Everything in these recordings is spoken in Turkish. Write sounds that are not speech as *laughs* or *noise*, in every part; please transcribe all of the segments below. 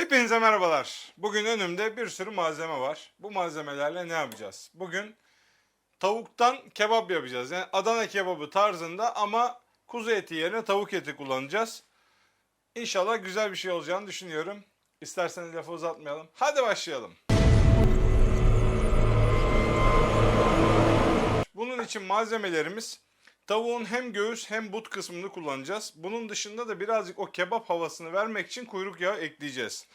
Hepinize merhabalar. Bugün önümde bir sürü malzeme var. Bu malzemelerle ne yapacağız? Bugün tavuktan kebap yapacağız. Yani Adana kebabı tarzında ama kuzu eti yerine tavuk eti kullanacağız. İnşallah güzel bir şey olacağını düşünüyorum. İsterseniz lafı uzatmayalım. Hadi başlayalım. Bunun için malzemelerimiz tavuğun hem göğüs hem but kısmını kullanacağız. Bunun dışında da birazcık o kebap havasını vermek için kuyruk yağı ekleyeceğiz.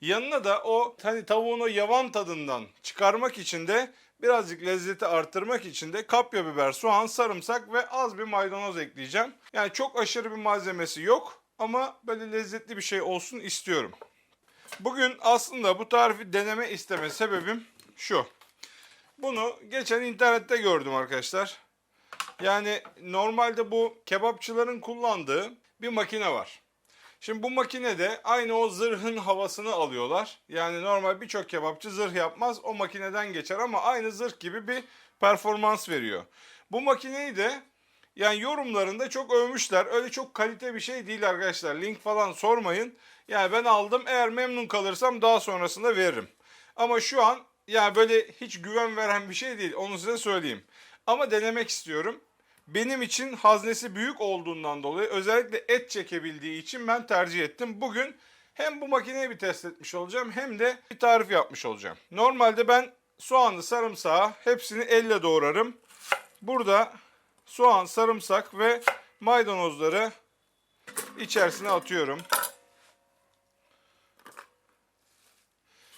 Yanına da o hani tavuğun o yavan tadından çıkarmak için de birazcık lezzeti arttırmak için de kapya biber, soğan, sarımsak ve az bir maydanoz ekleyeceğim. Yani çok aşırı bir malzemesi yok ama böyle lezzetli bir şey olsun istiyorum. Bugün aslında bu tarifi deneme isteme sebebim şu. Bunu geçen internette gördüm arkadaşlar. Yani normalde bu kebapçıların kullandığı bir makine var. Şimdi bu makinede aynı o zırhın havasını alıyorlar. Yani normal birçok kebapçı zırh yapmaz o makineden geçer ama aynı zırh gibi bir performans veriyor. Bu makineyi de yani yorumlarında çok övmüşler. Öyle çok kalite bir şey değil arkadaşlar. Link falan sormayın. Yani ben aldım eğer memnun kalırsam daha sonrasında veririm. Ama şu an yani böyle hiç güven veren bir şey değil. Onu size söyleyeyim. Ama denemek istiyorum. Benim için haznesi büyük olduğundan dolayı özellikle et çekebildiği için ben tercih ettim. Bugün hem bu makineyi bir test etmiş olacağım hem de bir tarif yapmış olacağım. Normalde ben soğanlı sarımsağı hepsini elle doğrarım. Burada soğan, sarımsak ve maydanozları içerisine atıyorum.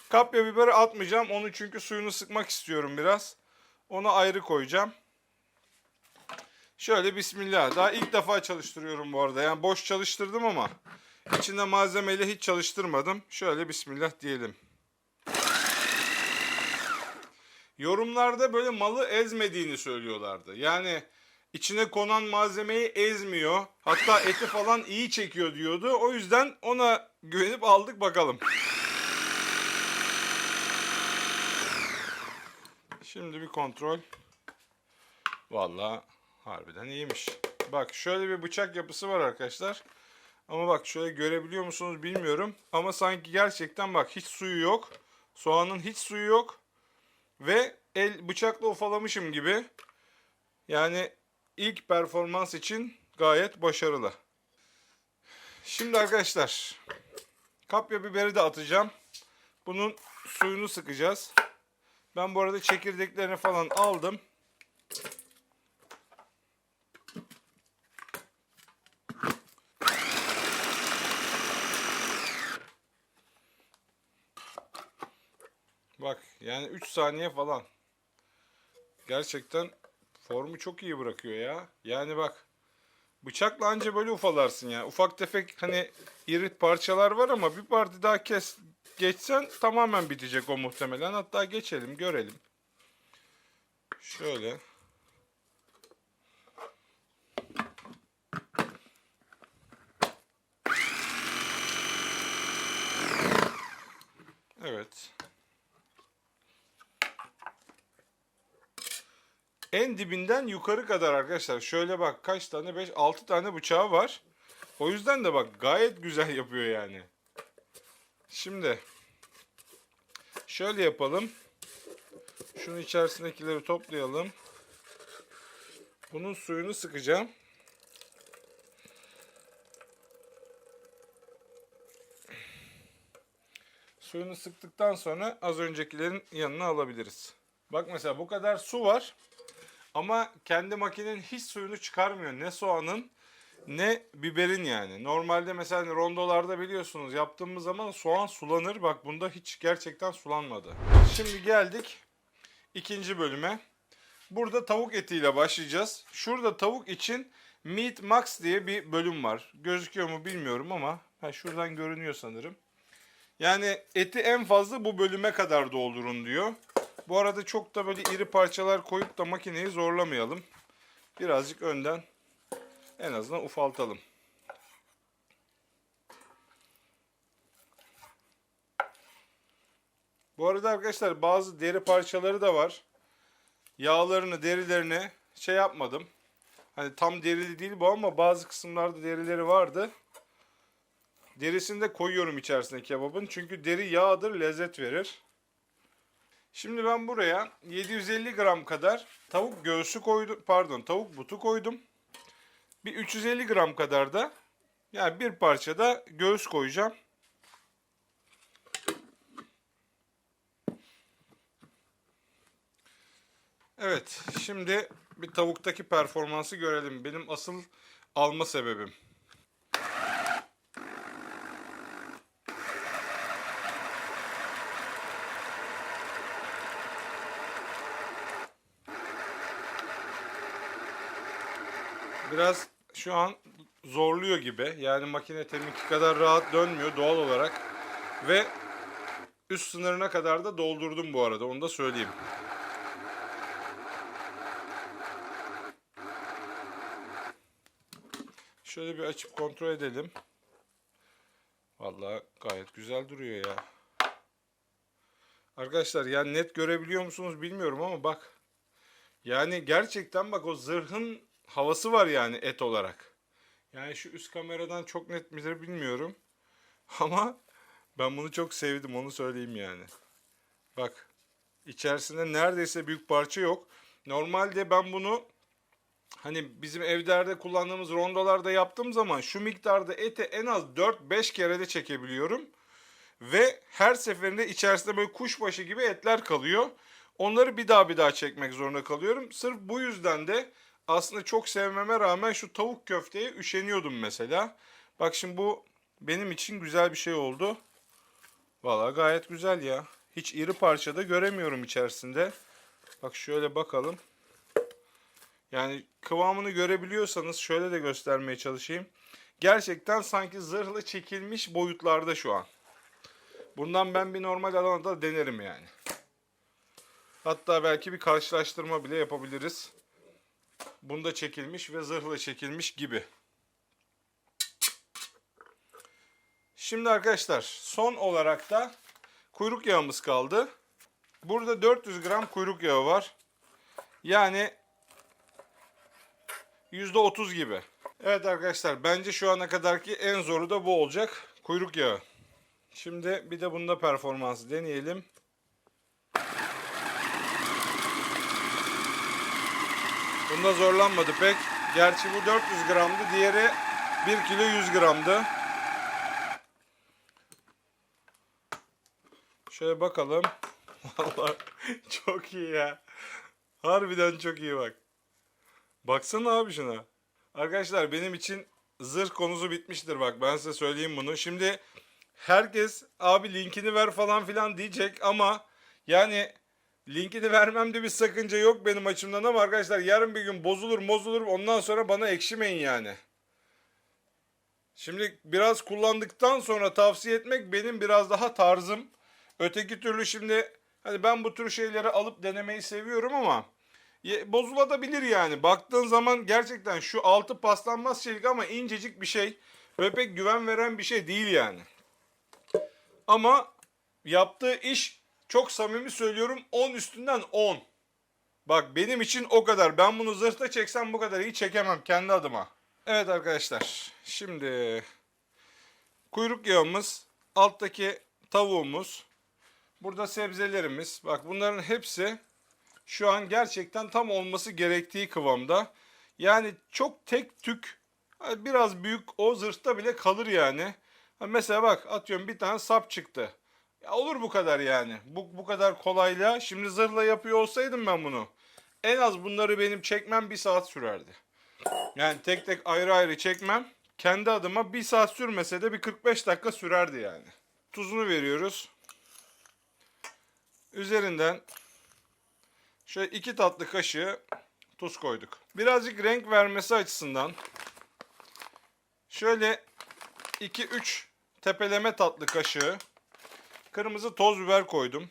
Kapya biberi atmayacağım. Onu çünkü suyunu sıkmak istiyorum biraz. Onu ayrı koyacağım. Şöyle bismillah. Daha ilk defa çalıştırıyorum bu arada. Yani boş çalıştırdım ama içinde malzemeyle hiç çalıştırmadım. Şöyle bismillah diyelim. Yorumlarda böyle malı ezmediğini söylüyorlardı. Yani içine konan malzemeyi ezmiyor. Hatta eti falan iyi çekiyor diyordu. O yüzden ona güvenip aldık bakalım. Şimdi bir kontrol. Vallahi harbiden iyiymiş. Bak şöyle bir bıçak yapısı var arkadaşlar. Ama bak şöyle görebiliyor musunuz bilmiyorum. Ama sanki gerçekten bak hiç suyu yok. Soğanın hiç suyu yok. Ve el bıçakla ufalamışım gibi. Yani ilk performans için gayet başarılı. Şimdi arkadaşlar kapya biberi de atacağım. Bunun suyunu sıkacağız. Ben bu arada çekirdeklerini falan aldım. Bak yani 3 saniye falan. Gerçekten formu çok iyi bırakıyor ya. Yani bak bıçakla anca böyle ufalarsın ya. Ufak tefek hani irit parçalar var ama bir parti daha kes geçsen tamamen bitecek o muhtemelen. Hatta geçelim görelim. Şöyle. Evet. En dibinden yukarı kadar arkadaşlar. Şöyle bak kaç tane 5 6 tane bıçağı var. O yüzden de bak gayet güzel yapıyor yani. Şimdi şöyle yapalım. Şunun içerisindekileri toplayalım. Bunun suyunu sıkacağım. Suyunu sıktıktan sonra az öncekilerin yanına alabiliriz. Bak mesela bu kadar su var. Ama kendi makinenin hiç suyunu çıkarmıyor. Ne soğanın ne biberin yani. Normalde mesela hani rondolarda biliyorsunuz yaptığımız zaman soğan sulanır. Bak bunda hiç gerçekten sulanmadı. Şimdi geldik ikinci bölüme. Burada tavuk etiyle başlayacağız. Şurada tavuk için Meat Max diye bir bölüm var. Gözüküyor mu bilmiyorum ama ha, şuradan görünüyor sanırım. Yani eti en fazla bu bölüme kadar doldurun diyor. Bu arada çok da böyle iri parçalar koyup da makineyi zorlamayalım. Birazcık önden en azından ufaltalım. Bu arada arkadaşlar bazı deri parçaları da var. Yağlarını, derilerini şey yapmadım. Hani tam derili değil bu ama bazı kısımlarda derileri vardı. Derisini de koyuyorum içerisine kebabın. Çünkü deri yağdır, lezzet verir. Şimdi ben buraya 750 gram kadar tavuk göğsü koydum. Pardon, tavuk butu koydum. Bir 350 gram kadar da yani bir parça da göğüs koyacağım. Evet, şimdi bir tavuktaki performansı görelim. Benim asıl alma sebebim. Biraz şu an zorluyor gibi. Yani makine teminki kadar rahat dönmüyor doğal olarak. Ve üst sınırına kadar da doldurdum bu arada. Onu da söyleyeyim. Şöyle bir açıp kontrol edelim. Vallahi gayet güzel duruyor ya. Arkadaşlar yani net görebiliyor musunuz bilmiyorum ama bak. Yani gerçekten bak o zırhın havası var yani et olarak. Yani şu üst kameradan çok net midir bilmiyorum. *laughs* Ama ben bunu çok sevdim onu söyleyeyim yani. Bak içerisinde neredeyse büyük parça yok. Normalde ben bunu hani bizim evlerde kullandığımız rondolarda yaptığım zaman şu miktarda eti en az 4-5 kere de çekebiliyorum. Ve her seferinde içerisinde böyle kuşbaşı gibi etler kalıyor. Onları bir daha bir daha çekmek zorunda kalıyorum. Sırf bu yüzden de aslında çok sevmeme rağmen şu tavuk köfteye üşeniyordum mesela. Bak şimdi bu benim için güzel bir şey oldu. Valla gayet güzel ya. Hiç iri parça da göremiyorum içerisinde. Bak şöyle bakalım. Yani kıvamını görebiliyorsanız şöyle de göstermeye çalışayım. Gerçekten sanki zırhlı çekilmiş boyutlarda şu an. Bundan ben bir normal alanda denerim yani. Hatta belki bir karşılaştırma bile yapabiliriz. Bunda çekilmiş ve zırhla çekilmiş gibi. Şimdi arkadaşlar son olarak da kuyruk yağımız kaldı. Burada 400 gram kuyruk yağı var. Yani %30 gibi. Evet arkadaşlar bence şu ana kadarki en zoru da bu olacak. Kuyruk yağı. Şimdi bir de bunda performansı deneyelim. Bunda zorlanmadı pek. Gerçi bu 400 gramdı. Diğeri 1 kilo 100 gramdı. Şöyle bakalım. *laughs* Vallahi çok iyi ya. Harbiden çok iyi bak. Baksana abi şuna. Arkadaşlar benim için zırh konusu bitmiştir bak. Ben size söyleyeyim bunu. Şimdi herkes abi linkini ver falan filan diyecek ama yani linkini vermemde bir sakınca yok benim açımdan ama arkadaşlar yarın bir gün bozulur bozulur ondan sonra bana ekşimeyin yani. Şimdi biraz kullandıktan sonra tavsiye etmek benim biraz daha tarzım. Öteki türlü şimdi hani ben bu tür şeyleri alıp denemeyi seviyorum ama bozulabilir yani. Baktığın zaman gerçekten şu altı paslanmaz çelik ama incecik bir şey ve pek güven veren bir şey değil yani. Ama yaptığı iş çok samimi söylüyorum 10 üstünden 10. Bak benim için o kadar. Ben bunu zırhta çeksem bu kadar iyi çekemem kendi adıma. Evet arkadaşlar. Şimdi kuyruk yağımız, alttaki tavuğumuz, burada sebzelerimiz. Bak bunların hepsi şu an gerçekten tam olması gerektiği kıvamda. Yani çok tek tük biraz büyük o zırhta bile kalır yani. Mesela bak atıyorum bir tane sap çıktı. Ya olur bu kadar yani. Bu, bu kadar kolayla. Şimdi zırhla yapıyor olsaydım ben bunu. En az bunları benim çekmem bir saat sürerdi. Yani tek tek ayrı ayrı çekmem. Kendi adıma bir saat sürmese de bir 45 dakika sürerdi yani. Tuzunu veriyoruz. Üzerinden şöyle iki tatlı kaşığı tuz koyduk. Birazcık renk vermesi açısından şöyle 2-3 tepeleme tatlı kaşığı kırmızı toz biber koydum.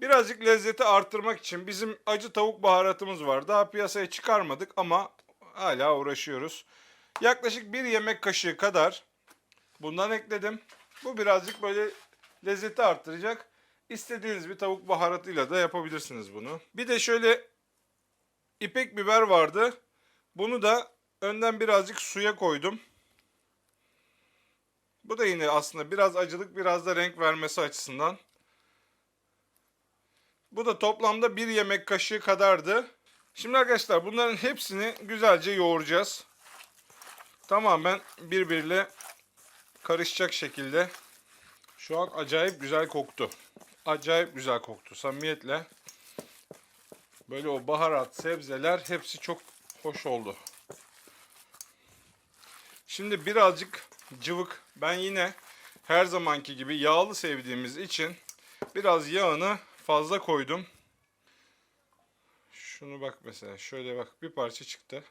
Birazcık lezzeti arttırmak için bizim acı tavuk baharatımız var. Daha piyasaya çıkarmadık ama hala uğraşıyoruz. Yaklaşık bir yemek kaşığı kadar bundan ekledim. Bu birazcık böyle lezzeti arttıracak. İstediğiniz bir tavuk baharatıyla da yapabilirsiniz bunu. Bir de şöyle ipek biber vardı. Bunu da önden birazcık suya koydum. Bu da yine aslında biraz acılık biraz da renk vermesi açısından. Bu da toplamda bir yemek kaşığı kadardı. Şimdi arkadaşlar bunların hepsini güzelce yoğuracağız. Tamamen birbiriyle karışacak şekilde. Şu an acayip güzel koktu. Acayip güzel koktu. Samimiyetle. Böyle o baharat, sebzeler hepsi çok hoş oldu. Şimdi birazcık cıvık. Ben yine her zamanki gibi yağlı sevdiğimiz için biraz yağını fazla koydum. Şunu bak mesela şöyle bak bir parça çıktı.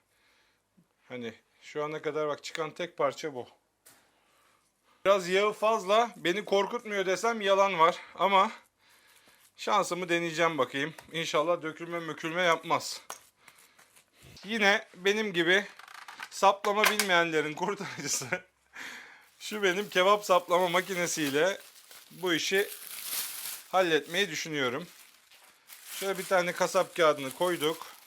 Hani şu ana kadar bak çıkan tek parça bu. Biraz yağı fazla beni korkutmuyor desem yalan var ama şansımı deneyeceğim bakayım. İnşallah dökülme mökülme yapmaz. Yine benim gibi saplama bilmeyenlerin kurtarıcısı *laughs* şu benim kebap saplama makinesiyle bu işi halletmeyi düşünüyorum. Şöyle bir tane kasap kağıdını koyduk.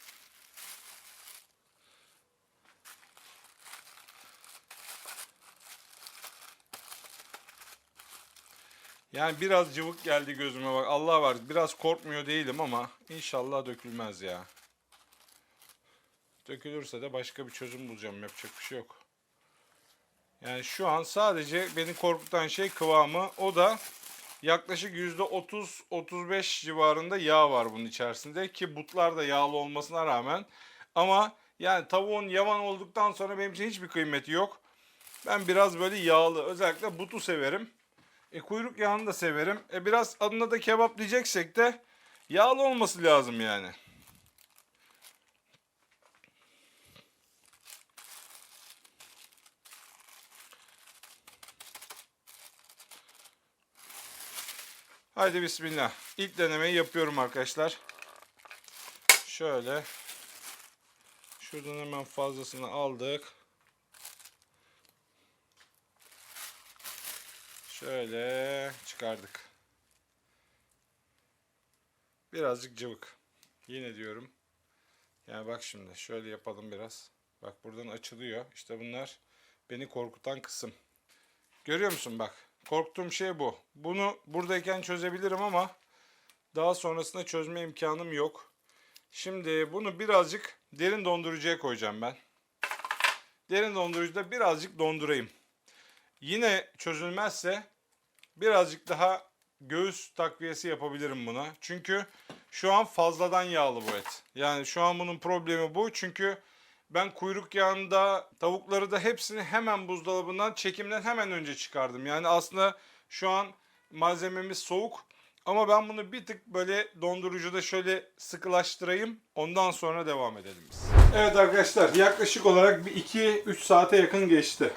Yani biraz cıvık geldi gözüme bak. Allah var. Biraz korkmuyor değilim ama inşallah dökülmez ya. Dökülürse de başka bir çözüm bulacağım. Yapacak bir şey yok. Yani şu an sadece beni korkutan şey kıvamı. O da yaklaşık %30-35 civarında yağ var bunun içerisinde. Ki butlar da yağlı olmasına rağmen. Ama yani tavuğun yavan olduktan sonra benim için hiçbir kıymeti yok. Ben biraz böyle yağlı özellikle butu severim. E, kuyruk yağını da severim. E, biraz adına da kebap diyeceksek de yağlı olması lazım yani. Haydi bismillah. İlk denemeyi yapıyorum arkadaşlar. Şöyle. Şuradan hemen fazlasını aldık. Şöyle çıkardık. Birazcık cıvık. Yine diyorum. Yani bak şimdi şöyle yapalım biraz. Bak buradan açılıyor. İşte bunlar beni korkutan kısım. Görüyor musun bak. Korktuğum şey bu. Bunu buradayken çözebilirim ama daha sonrasında çözme imkanım yok. Şimdi bunu birazcık derin dondurucuya koyacağım ben. Derin dondurucuda birazcık dondurayım. Yine çözülmezse birazcık daha göğüs takviyesi yapabilirim buna. Çünkü şu an fazladan yağlı bu et. Yani şu an bunun problemi bu. Çünkü ben kuyruk yağında tavukları da hepsini hemen buzdolabından çekimden hemen önce çıkardım. Yani aslında şu an malzememiz soğuk. Ama ben bunu bir tık böyle dondurucuda şöyle sıkılaştırayım. Ondan sonra devam edelim biz. Evet arkadaşlar yaklaşık olarak bir 2-3 saate yakın geçti.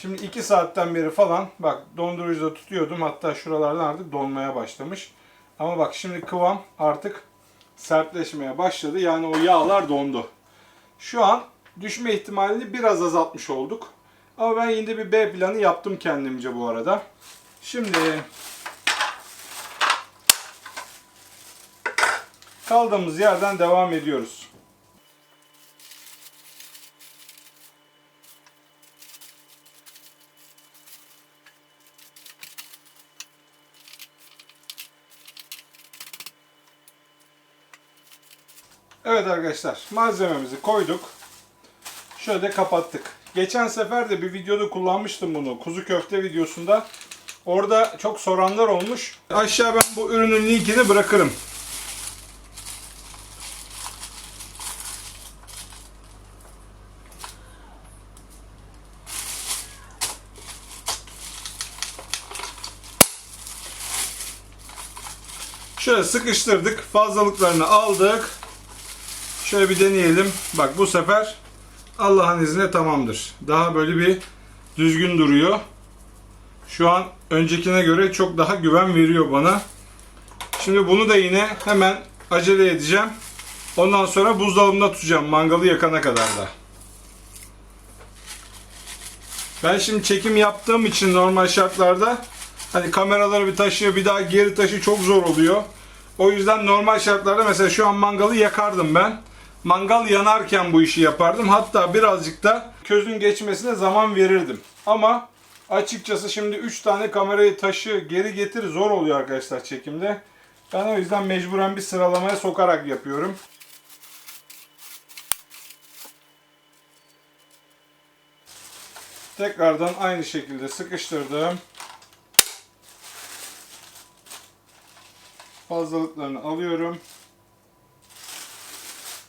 Şimdi 2 saatten beri falan bak dondurucuda tutuyordum. Hatta şuralardan artık donmaya başlamış. Ama bak şimdi kıvam artık sertleşmeye başladı. Yani o yağlar dondu. Şu an düşme ihtimalini biraz azaltmış olduk. Ama ben yine bir B planı yaptım kendimce bu arada. Şimdi kaldığımız yerden devam ediyoruz. Evet arkadaşlar malzememizi koyduk. Şöyle kapattık. Geçen sefer de bir videoda kullanmıştım bunu. Kuzu köfte videosunda. Orada çok soranlar olmuş. Aşağı ben bu ürünün linkini bırakırım. Şöyle sıkıştırdık. Fazlalıklarını aldık. Şöyle bir deneyelim. Bak bu sefer Allah'ın izniyle tamamdır. Daha böyle bir düzgün duruyor. Şu an öncekine göre çok daha güven veriyor bana. Şimdi bunu da yine hemen acele edeceğim. Ondan sonra buzdolabında tutacağım mangalı yakana kadar da. Ben şimdi çekim yaptığım için normal şartlarda hani kameraları bir taşıyor bir daha geri taşı çok zor oluyor. O yüzden normal şartlarda mesela şu an mangalı yakardım ben. Mangal yanarken bu işi yapardım. Hatta birazcık da közün geçmesine zaman verirdim. Ama Açıkçası şimdi 3 tane kamerayı taşı geri getir zor oluyor arkadaşlar çekimde. Ben o yüzden mecburen bir sıralamaya sokarak yapıyorum. Tekrardan aynı şekilde sıkıştırdım. Fazlalıklarını alıyorum.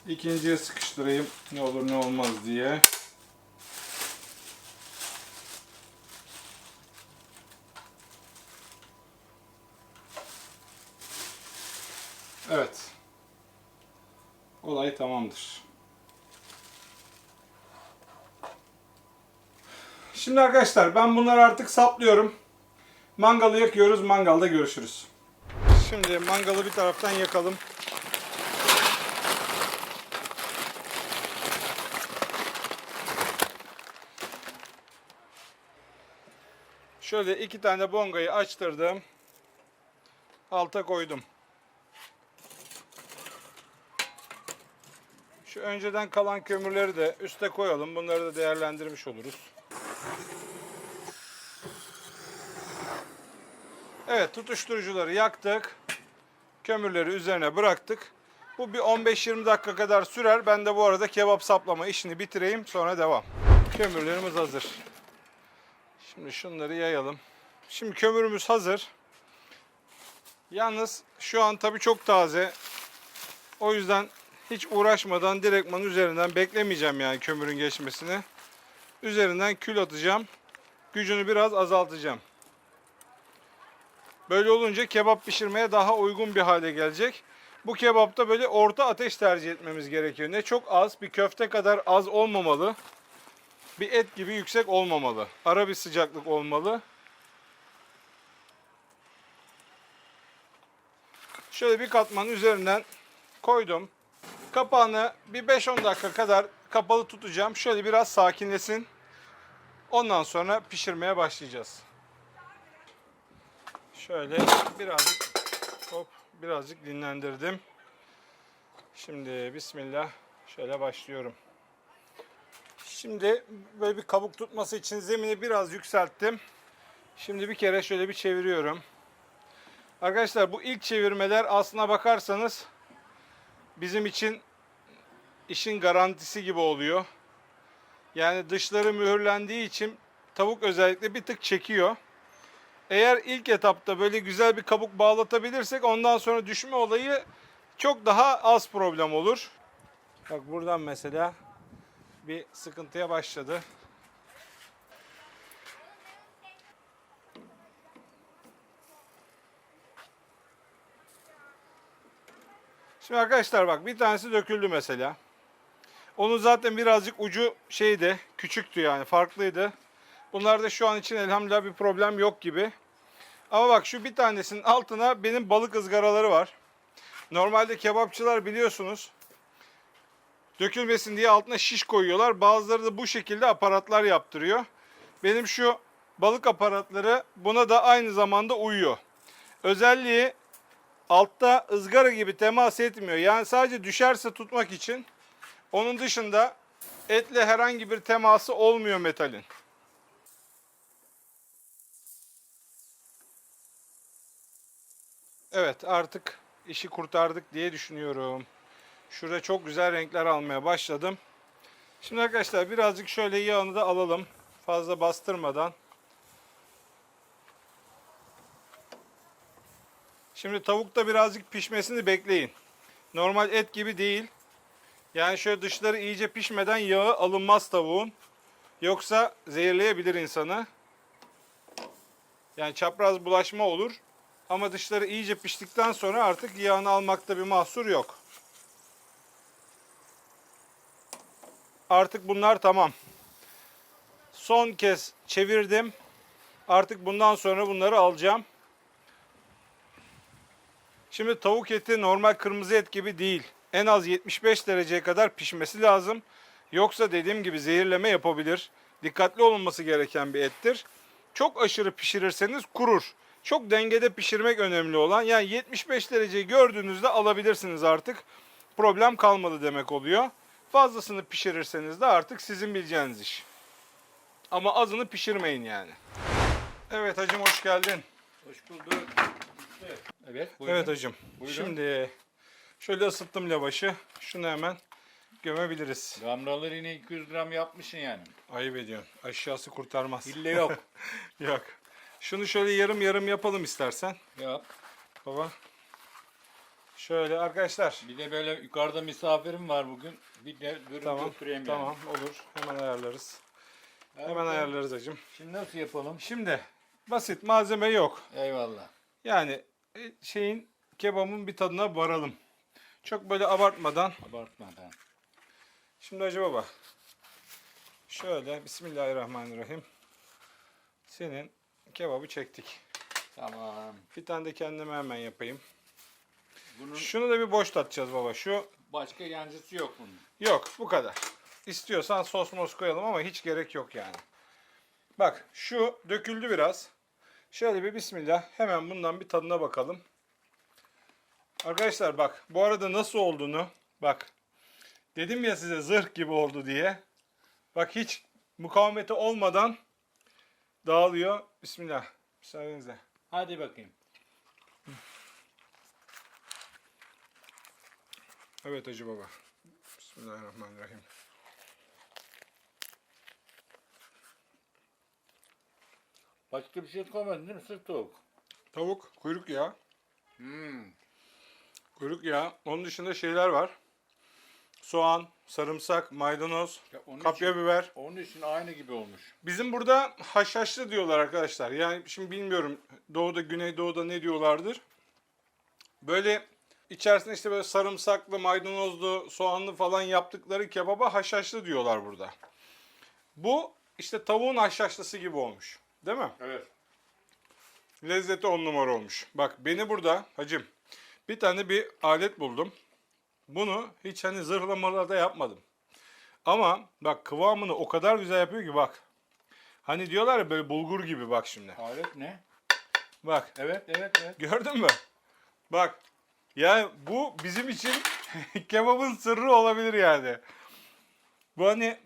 İkinciye sıkıştırayım ne olur ne olmaz diye. Evet. Olay tamamdır. Şimdi arkadaşlar ben bunları artık saplıyorum. Mangalı yakıyoruz. Mangalda görüşürüz. Şimdi mangalı bir taraftan yakalım. Şöyle iki tane bongayı açtırdım. Alta koydum. Şu önceden kalan kömürleri de üste koyalım. Bunları da değerlendirmiş oluruz. Evet tutuşturucuları yaktık. Kömürleri üzerine bıraktık. Bu bir 15-20 dakika kadar sürer. Ben de bu arada kebap saplama işini bitireyim. Sonra devam. Kömürlerimiz hazır. Şimdi şunları yayalım. Şimdi kömürümüz hazır. Yalnız şu an tabii çok taze. O yüzden hiç uğraşmadan direktman üzerinden beklemeyeceğim yani kömürün geçmesini. Üzerinden kül atacağım. Gücünü biraz azaltacağım. Böyle olunca kebap pişirmeye daha uygun bir hale gelecek. Bu kebapta böyle orta ateş tercih etmemiz gerekiyor. Ne çok az, bir köfte kadar az olmamalı. Bir et gibi yüksek olmamalı. Ara bir sıcaklık olmalı. Şöyle bir katman üzerinden koydum. Kapağını bir 5-10 dakika kadar kapalı tutacağım. Şöyle biraz sakinlesin. Ondan sonra pişirmeye başlayacağız. Şöyle birazcık hop birazcık dinlendirdim. Şimdi bismillah şöyle başlıyorum. Şimdi böyle bir kabuk tutması için zemini biraz yükselttim. Şimdi bir kere şöyle bir çeviriyorum. Arkadaşlar bu ilk çevirmeler aslına bakarsanız bizim için işin garantisi gibi oluyor. Yani dışları mühürlendiği için tavuk özellikle bir tık çekiyor. Eğer ilk etapta böyle güzel bir kabuk bağlatabilirsek ondan sonra düşme olayı çok daha az problem olur. Bak buradan mesela bir sıkıntıya başladı. Şimdi arkadaşlar bak bir tanesi döküldü mesela. Onun zaten birazcık ucu şeydi, küçüktü yani farklıydı. Bunlarda şu an için elhamdülillah bir problem yok gibi. Ama bak şu bir tanesinin altına benim balık ızgaraları var. Normalde kebapçılar biliyorsunuz dökülmesin diye altına şiş koyuyorlar. Bazıları da bu şekilde aparatlar yaptırıyor. Benim şu balık aparatları buna da aynı zamanda uyuyor. Özelliği altta ızgara gibi temas etmiyor. Yani sadece düşerse tutmak için. Onun dışında etle herhangi bir teması olmuyor metalin. Evet artık işi kurtardık diye düşünüyorum. Şurada çok güzel renkler almaya başladım. Şimdi arkadaşlar birazcık şöyle yağını da alalım. Fazla bastırmadan. Şimdi tavukta birazcık pişmesini bekleyin. Normal et gibi değil. Yani şöyle dışları iyice pişmeden yağı alınmaz tavuğun. Yoksa zehirleyebilir insanı. Yani çapraz bulaşma olur. Ama dışları iyice piştikten sonra artık yağını almakta bir mahsur yok. Artık bunlar tamam. Son kez çevirdim. Artık bundan sonra bunları alacağım. Şimdi tavuk eti normal kırmızı et gibi değil. En az 75 dereceye kadar pişmesi lazım. Yoksa dediğim gibi zehirleme yapabilir. Dikkatli olunması gereken bir ettir. Çok aşırı pişirirseniz kurur. Çok dengede pişirmek önemli olan. Yani 75 dereceyi gördüğünüzde alabilirsiniz artık. Problem kalmadı demek oluyor. Fazlasını pişirirseniz de artık sizin bileceğiniz iş. Ama azını pişirmeyin yani. Evet hacım hoş geldin. Hoş bulduk. Evet, buyurun. Evet hacım. Buyurun. Şimdi şöyle ısıttım lavaşı. Şunu hemen gömebiliriz. Gamraları yine 200 gram yapmışsın yani. Ayıp ediyorsun. Aşağısı kurtarmaz. Hille yok. *laughs* Yok. Şunu şöyle yarım yarım yapalım istersen. Yap. Baba. Şöyle arkadaşlar. Bir de böyle yukarıda misafirim var bugün. Bir de durun Tamam. götüreyim Tamam olur. Hemen ayarlarız. yani. Hemen ayarlarız hacım. Şimdi nasıl yapalım? Şimdi basit malzeme yok. Eyvallah. Yani e, şeyin kebabın bir tadına varalım. Çok böyle abartmadan. Abartmadan. Şimdi Hacı Baba. Şöyle Bismillahirrahmanirrahim. Senin kebabı çektik. Tamam. Bir tane de kendime hemen yapayım. Bunun Şunu da bir boş tatacağız baba. Şu başka yancısı yok bunun. yok bu kadar. İstiyorsan sos mos koyalım ama hiç gerek yok yani. Bak şu döküldü biraz. Şöyle bir bismillah hemen bundan bir tadına bakalım. Arkadaşlar bak bu arada nasıl olduğunu bak. Dedim ya size zırh gibi oldu diye. Bak hiç mukavemeti olmadan dağılıyor. Bismillah. Müsaadenizle. Hadi bakayım. Evet Hacı Baba. Bismillahirrahmanirrahim. Başka bir şey koymadın değil mi? Sırf tavuk. Tavuk, kuyruk yağı. Hmm. Kuyruk yağı. Onun dışında şeyler var. Soğan, sarımsak, maydanoz, Ya onun kapya için, biber. onun için aynı gibi olmuş. Bizim burada haşhaşlı diyorlar arkadaşlar. Yani şimdi bilmiyorum doğuda, güneydoğuda ne diyorlardır. Böyle içerisinde işte böyle sarımsaklı, maydanozlu, soğanlı falan yaptıkları kebaba haşhaşlı diyorlar burada. Bu işte tavuğun haşhaşlısı gibi olmuş. Değil mi? Evet. Lezzeti on numara olmuş. Bak beni burada hacım bir tane bir alet buldum. Bunu hiç hani zırhlamalarda yapmadım. Ama bak kıvamını o kadar güzel yapıyor ki bak. Hani diyorlar ya böyle bulgur gibi bak şimdi. Alet ne? Bak Evet, evet, evet. gördün mü? Bak. Yani bu bizim için *laughs* kebabın sırrı olabilir yani. Bu hani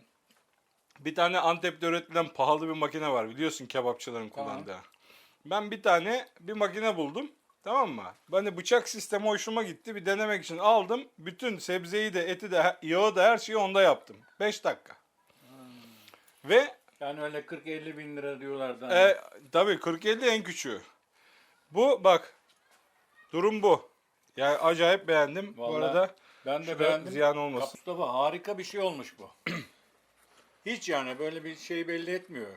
bir tane Antep'te üretilen pahalı bir makine var biliyorsun kebapçıların Tamam. kullandığı. Ben bir tane bir makine buldum. Tamam mı? Ben de bıçak sistemi hoşuma gitti. Bir denemek için aldım. Bütün sebzeyi de eti de yağı da her şeyi onda yaptım. 5 dakika. Ve Yani öyle 40-50 bin lira diyorlardı. hani. e, tabii 40-50 en küçüğü. Bu bak. Durum bu. Yani acayip beğendim. Bu Vallahi arada ben de şurada beğendim. ziyan olmasın. Mustafa harika bir şey olmuş bu. *clears throat* Hiç yani böyle bir şey belli etmiyor.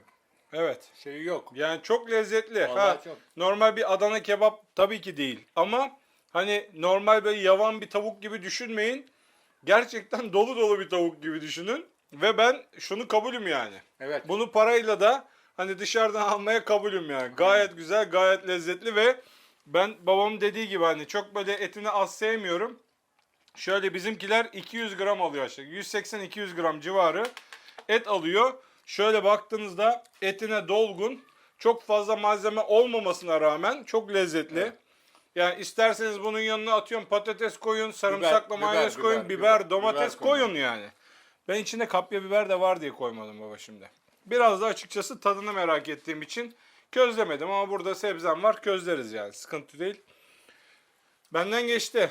evet. Şeyi yok. Yani çok lezzetli. Vallahi Ha, çok. normal bir Adana kebap tabii ki değil. Ama hani normal böyle yavan bir tavuk gibi düşünmeyin. Gerçekten *laughs* dolu dolu bir tavuk gibi düşünün. Ve ben şunu kabulüm yani. Evet. Bunu parayla da hani dışarıdan *laughs* almaya kabulüm yani. Gayet güzel, gayet lezzetli ve ben babamın dediği gibi hani çok böyle etini az sevmiyorum. Şöyle bizimkiler 200 gram alıyor işte. 180-200 gram civarı et alıyor. Şöyle baktığınızda etine dolgun, çok fazla malzeme olmamasına rağmen çok lezzetli. Evet. Yani isterseniz bunun yanına atıyorum patates koyun, sarımsakla biber, mayonez biber, koyun, biber, biber, domates biber koyun. koyun yani. Ben içinde kapya biber de var diye koymadım baba şimdi. Biraz da açıkçası tadını merak ettiğim için közlemedim ama burada sebzem var közleriz yani sıkıntı değil. Benden geçti.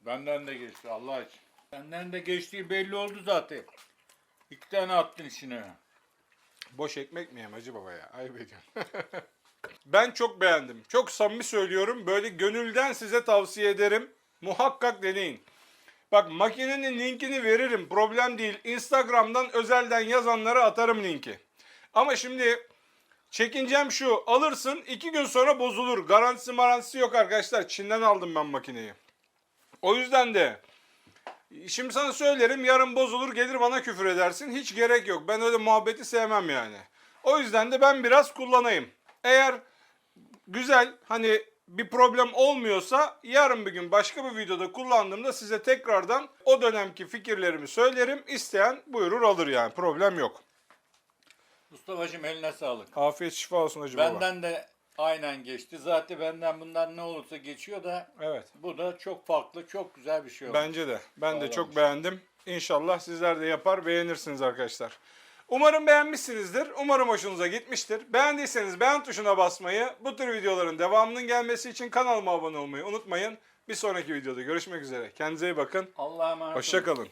Benden de geçti Allah için. Benden de geçtiği belli oldu zaten. İki tane attın içine. Boş ekmek mi yem Hacı Baba ya? Ayıp ediyorsun. *laughs* ben çok beğendim. Çok samimi söylüyorum. Böyle gönülden size tavsiye ederim. Muhakkak deneyin. Bak makinenin linkini veririm. Problem değil. Instagram'dan özelden yazanlara atarım linki. Ama şimdi çekincem şu. Alırsın iki gün sonra bozulur. Garantisi marantisi yok arkadaşlar. Çin'den aldım ben makineyi. O yüzden de Şimdi sana söylerim yarın bozulur gelir bana küfür edersin. Hiç gerek yok. Ben öyle muhabbeti sevmem yani. O yüzden de ben biraz kullanayım. Eğer güzel hani bir problem olmuyorsa yarın bir gün başka bir videoda kullandığımda size tekrardan o dönemki fikirlerimi söylerim. İsteyen buyurur alır yani problem yok. Mustafa'cığım eline sağlık. Afiyet şifa olsun hacı baba. Benden de aynen geçti. Zaten benden bundan ne olursa geçiyor da Evet. bu da çok farklı, çok güzel bir şey oldu. Bence de. Ben de çok beğendim. İnşallah sizler de yapar beğenirsiniz arkadaşlar. Umarım beğenmişsinizdir. Umarım hoşunuza gitmiştir. Beğendiyseniz beğen tuşuna basmayı, bu tür videoların devamının gelmesi için kanalıma abone olmayı unutmayın. Bir sonraki videoda görüşmek üzere. Kendinize iyi bakın. Allah'a emanet olun. Hoşçakalın.